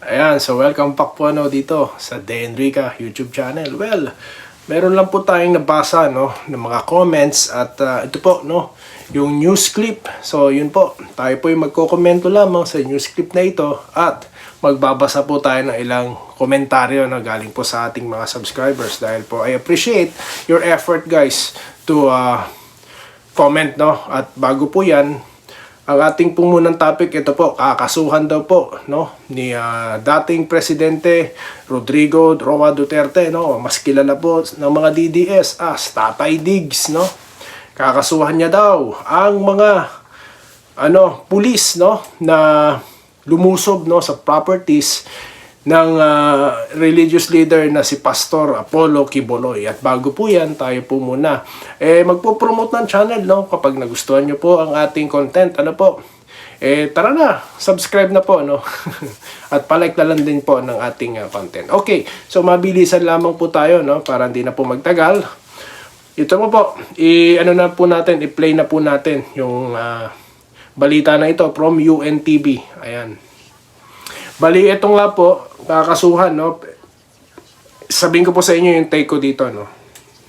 Ayan, so welcome back po ano dito sa De Enrica YouTube channel. Well, meron lang po tayong nabasa no ng mga comments at ah, ito po no yung news clip. So yun po, tayo po yung magkokomento lamang sa news clip na ito at magbabasa po tayo ng ilang komentaryo na galing po sa ating mga subscribers dahil po I appreciate your effort guys to ah, comment no at bago po yan ang ating pong munang topic ito po kakasuhan daw po no ni ah, dating presidente Rodrigo Roa Duterte no mas kilala po ng mga DDS as Tatay Diggs no. Kakasuhan niya daw ang mga ano pulis no na lumusob no sa properties ng ah, religious leader na si Pastor Apollo Kiboloy. At bago po yan, tayo po muna. Eh, magpo-promote ng channel, no? Kapag nagustuhan nyo po ang ating content, ano po? Eh, tara na, subscribe na po, no? At palike na lang din po ng ating ah, content. Okay, so mabilisan lamang po tayo, no? Para hindi na po magtagal. Ito mo po, i ano na po natin, i-play na po natin yung ah, balita na ito from UNTV. Ayan. Bali, ito nga po, kakasuhan, no? Sabihin ko po sa inyo yung take ko dito, no?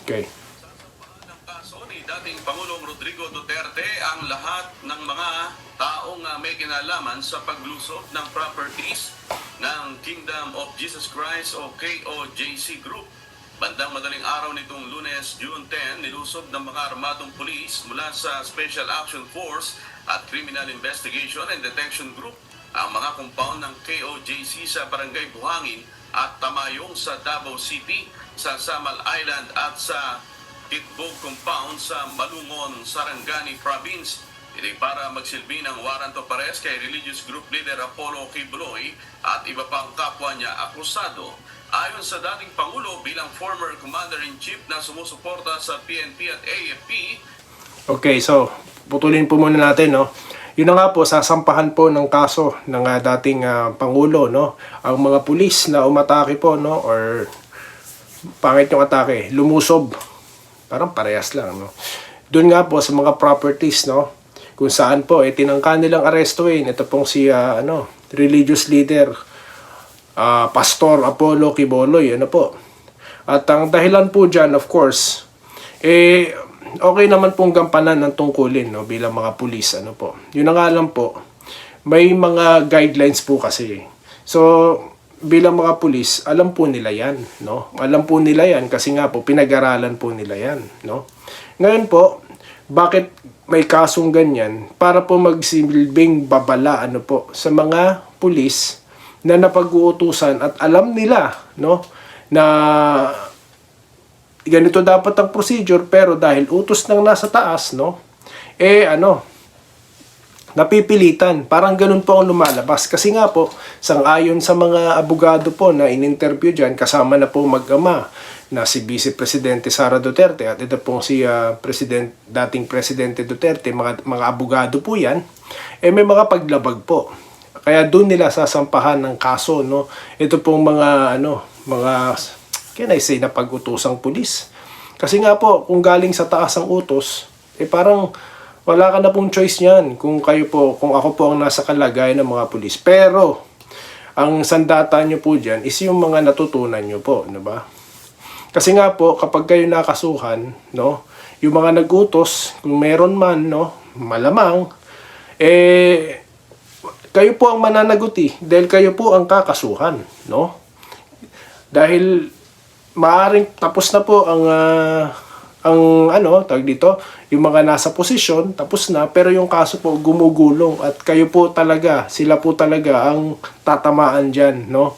Okay. ng kaso ni dating Pangulong Rodrigo Duterte ang lahat ng mga taong uh, may kinalaman sa paglusob ng properties ng Kingdom of Jesus Christ o KOJC Group. Bandang madaling araw nitong lunes, June 10, nilusob ng mga armadong pulis mula sa Special Action Force at Criminal Investigation and Detection Group ang mga compound ng KOJC sa Barangay Buhangin at Tamayong sa Davao City, sa Samal Island at sa Kitbog Compound sa Malungon, Sarangani Province. Ito para magsilbi ng warrant of arrest kay religious group leader Apollo Kibloy at iba pang kapwa niya akusado. Ayon sa dating Pangulo bilang former Commander-in-Chief na sumusuporta sa PNP at AFP, Okay, so putulin po muna natin, no? Yun na nga po, sasampahan po ng kaso ng ah, dating ah, Pangulo, no? Ang mga pulis na umatake po, no? Or pangit yung atake, lumusob. Parang parehas lang, no? Doon nga po sa mga properties, no? Kung saan po, eh, tinangka nilang arestuin. Ito pong si, ah, ano, religious leader, ah, Pastor Apollo Kiboloy, ano po. At ang dahilan po dyan, of course, eh, okay naman pong gampanan ng tungkulin no, bilang mga pulis. Ano po. Yun na nga po, may mga guidelines po kasi. So, bilang mga pulis, alam po nila yan. No? Alam po nila yan kasi nga po, pinag-aralan po nila yan. No? Ngayon po, bakit may kasong ganyan? Para po magsilbing babala ano po, sa mga pulis na napag-uutusan at alam nila no, na ganito dapat ang procedure pero dahil utos ng nasa taas no eh ano napipilitan. Parang ganun po ang lumalabas. Kasi nga po sangayon sa mga abogado po na in-interview diyan kasama na po mag-ama na si Vice Presidente Sara Duterte. At ito pong si ah, President dating Presidente Duterte mga mga abogado po yan eh may mga paglabag po. Kaya doon nila sasampahan ng kaso no. Ito pong mga ano mga can I say na pag-utosang pulis. Kasi nga po, kung galing sa taas ang utos, eh parang wala ka na pong choice niyan kung kayo po, kung ako po ang nasa kalagayan ng mga pulis. Pero, ang sandata nyo po dyan is yung mga natutunan nyo po, di ba? Kasi nga po, kapag kayo nakasuhan, no, yung mga nagutos, kung meron man, no, malamang, eh, kayo po ang mananaguti dahil kayo po ang kakasuhan, no? Dahil maaring tapos na po ang ah, ang ano, tawag dito, yung mga nasa posisyon, tapos na, pero yung kaso po gumugulong at kayo po talaga, sila po talaga ang tatamaan dyan, no?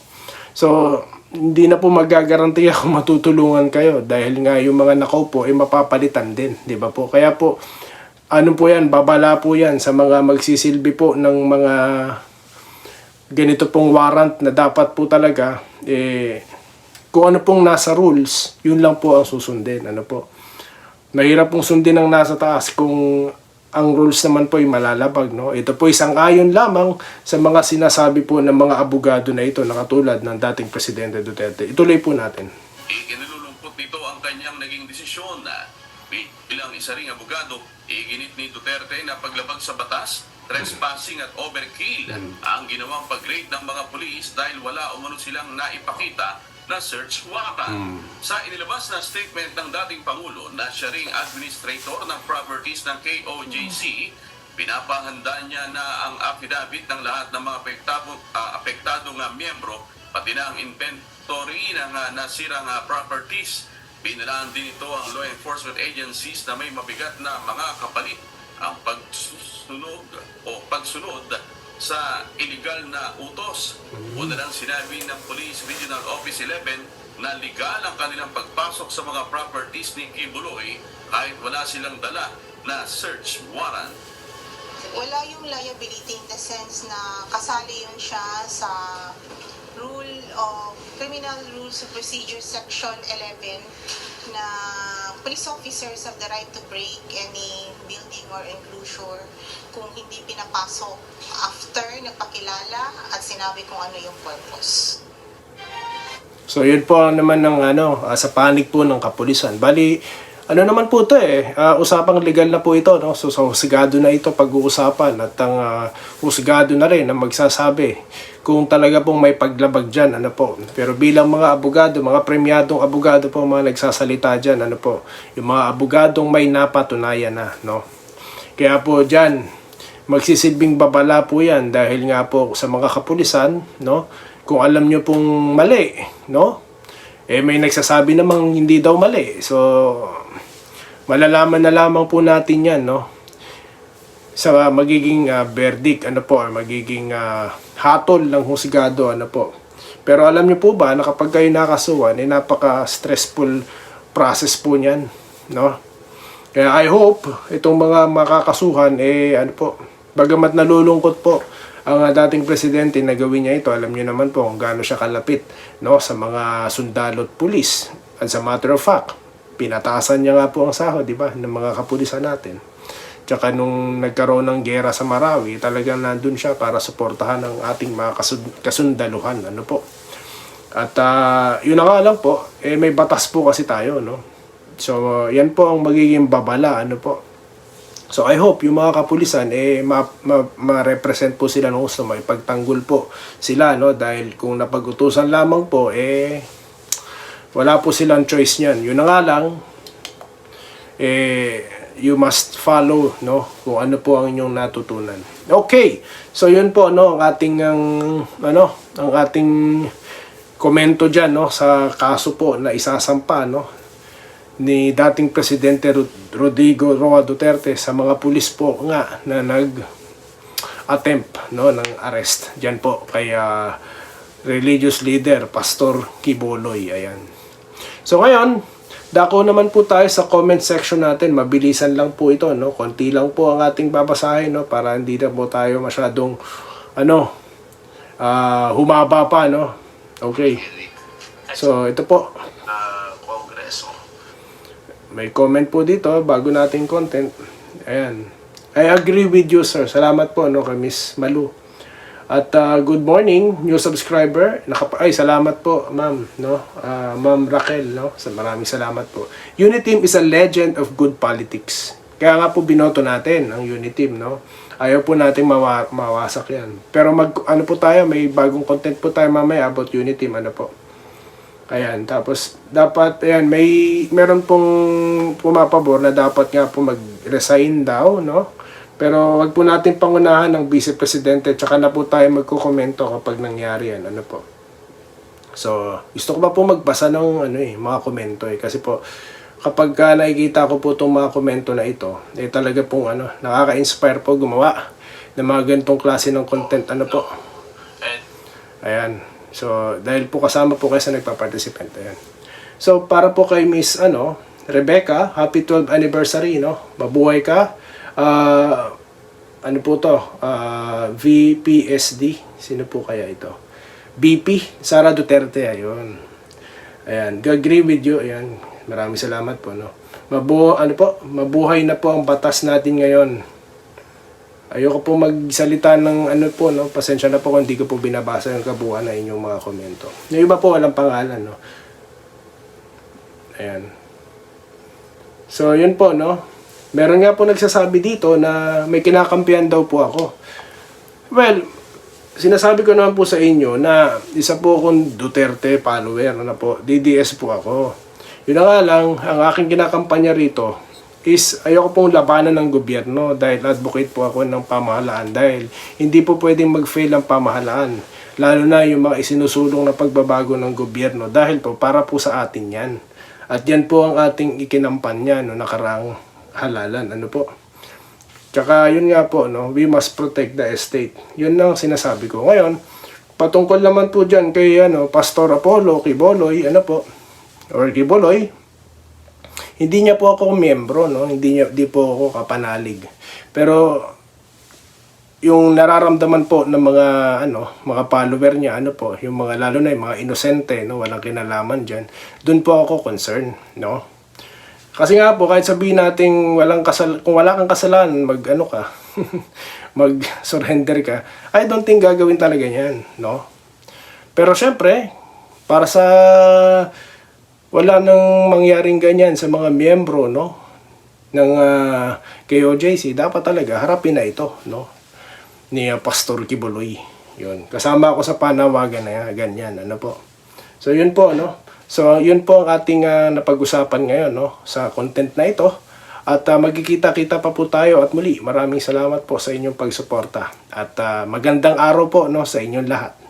So, hindi na po magagarantiya kung matutulungan kayo dahil nga yung mga nakaupo ay mapapalitan din, di ba po? Kaya po, ano po yan, babala po yan sa mga magsisilbi po ng mga ganito pong warrant na dapat po talaga, eh, kung ano pong nasa rules, yun lang po ang susundin. Ano po. Mahirap pong sundin ang nasa taas kung ang rules naman po ay malalabag. No? Ito po isang ayon lamang sa mga sinasabi po ng mga abogado na ito na katulad ng dating Presidente Duterte. Ituloy po natin. ikinululumpot nito ang kanyang naging desisyon na bilang isa ring abogado, iginit ni Duterte na paglabag sa batas trespassing at overkill ang ginawang pag-raid ng mga pulis dahil wala umano silang naipakita na search warrant. Sa inilabas na statement ng dating Pangulo na siya ring administrator ng properties ng KOJC, pinapahanda niya na ang affidavit ng lahat ng mga apektado, ah, apektadong ah, miyembro, pati na ang inventory ng ah, nasirang ah, properties. Binalaan din ito ang law enforcement agencies na may mabigat na mga kapalit ang pagsunog o pagsunod sa illegal na utos. Una lang sinabi ng Police Regional Office 11 na legal ang kanilang pagpasok sa mga properties ni Kibuloy kahit wala silang dala na search warrant. wala yung liability in the sense na kasali yun siya sa Criminal Rules of Procedure Section 11 na police officers have the right to break any building or enclosure kung hindi pinapasok after nagpakilala at sinabi kung ano yung purpose. So yun po naman ng ano, ah, sa panig po ng kapulisan. Bali, ano naman po to eh, ah, usapang legal na po ito, no? So, so husgado na ito pag-uusapan at ang ah, husgado na rin ang magsasabi kung talaga pong may paglabag dyan, ano po. Pero bilang mga abogado, mga premyadong abogado po mga nagsasalita dyan, ano po, yung mga abogadong may napatunayan na, no? Kaya po dyan, magsisilbing babala po yan dahil nga po sa mga kapulisan, no? Kung alam nyo pong mali, no? Eh may nagsasabi namang hindi daw mali. So, malalaman na lamang po natin yan, no? Sa magiging ah, verdict, ano po, or magiging ah, hatol ng husgado, ano po. Pero alam nyo po ba na kapag kayo nakasuhan, eh napaka-stressful process po niyan, no? Kaya I hope itong mga makakasuhan eh ano po, bagamat nalulungkot po ang uh, dating presidente na gawin niya ito, alam niyo naman po kung gaano siya kalapit no sa mga sundalo at pulis. As a matter of fact, pinatasan niya nga po ang sahod, di ba, ng mga kapulisan natin. Tsaka nung nagkaroon ng gera sa Marawi, talagang nandun siya para suportahan ang ating mga kasund- kasundaluhan. Ano po? At ah, yun na nga lang po, eh, may batas po kasi tayo, no? So, yan po ang magiging babala, ano po. So, I hope yung mga kapulisan, eh, ma- ma- ma-represent po sila ng gusto, may pagtanggol po sila, no? Dahil kung napag-utusan lamang po, eh, wala po silang choice niyan. Yun na nga lang, eh, you must follow, no? Kung ano po ang inyong natutunan. Okay. So, yun po, no? Ang ating, ang, ano, ang ating komento dyan, no? Sa kaso po na isasampa, no? Ni dating presidente Rod- Rodrigo Roa Duterte sa mga pulis po nga na nag attempt no ng arrest. Diyan po kay ah, religious leader Pastor Kiboloy. Ayan. So ngayon dako naman po tayo sa comment section natin. Mabilisan lang po ito no? Konti lang po ang ating babasahin no? Para hindi na po tayo masyadong ano ah, humaba pa no? Okay. So ito po. Uh, Kongreso. May comment po dito bago nating content. Ayan. I agree with you, sir. Salamat po no kay Miss Malu. At uh, good morning, new subscriber. Nakapa ay salamat po, ma'am, no? Ah, ma'am Raquel, no? Sa maraming salamat po. Uniteam is a legend of good politics. Kaya nga po binoto natin ang Uniteam, no? Ayaw po nating mawa- mawasak 'yan. Pero mag ano po tayo, may bagong content po tayo mamaya about Uniteam, ano po. Ayan, tapos dapat ayan may meron pong pumapabor na dapat nga po mag-resign daw, no? Pero wag po natin pangunahan ng vice presidente tsaka na po tayo magko-komento kapag nangyari yan, ano po. So, gusto ko pa po magbasa ng ano eh, mga komento eh kasi po kapag ka nakikita ko po itong mga komento na ito, eh talaga pong ano, nakaka-inspire po gumawa ng mga ganitong klase ng content, ano po. Ayan. So, dahil po kasama po kayo sa nagpa-participant. Ayan. So, para po kay Miss ano, Rebecca, happy 12th anniversary, no? Mabuhay ka. Ah, ano po to? Ah, VPSD. Sino po kaya ito? BP, Sara Duterte, ayun. Ayan, agree with you. Ayan, maraming salamat po, no? Mabu ano po, mabuhay na po ang batas natin ngayon. Ayoko po magsalita ng ano po, no? Pasensya na po kung hindi ko po binabasa yung kabuuan na inyong mga komento. Yung iba po walang pangalan, no? Ayan. So, yun po, no? Meron nga po nagsasabi dito na may kinakampihan daw po ako. Well, sinasabi ko naman po sa inyo na isa po akong Duterte follower na po. DDS po ako. Yun na nga lang, ang aking kinakampanya rito is ayoko pong labanan ng gobyerno dahil advocate po ako ng pamahalaan. Dahil hindi po pwedeng mag-fail ang pamahalaan lalo na yung mga isinusulong na pagbabago ng gobyerno. Dahil po para po sa atin yan. At yan po ang ating ikinampanya no nakaraang halalan. Ano po? Tsaka yun nga po, no, we must protect the estate. Yun ang sinasabi ko. Ngayon, patungkol naman po dyan kay ano, Pastor Apollo, kay Boloy, ano po, or kay Boloy, hindi niya po ako miyembro, no? Hindi niya di po ako kapanalig. Pero yung nararamdaman po ng mga ano, mga follower niya, ano po, yung mga lalo na yung mga inosente, no, walang kinalaman diyan. Doon po ako concern, no? Kasi nga po, kahit sabihin nating walang kasal kung wala kang kasalanan, mag ano ka, mag surrender ka, I don't think gagawin talaga yan, no? Pero syempre, para sa wala nang mangyaring ganyan sa mga miyembro, no? ng uh, KOJC, dapat talaga harapin na ito, no? Ni uh, Pastor Kibuloy. Yun. Kasama ako sa panawagan na yan, ganyan, ano po. So yun po, no? So yun po ang ating uh, napag-usapan ngayon, no? Sa content na ito. At uh, magkikita-kita pa po tayo at muli, maraming salamat po sa inyong pagsuporta. At uh, magandang araw po, no? Sa inyong lahat.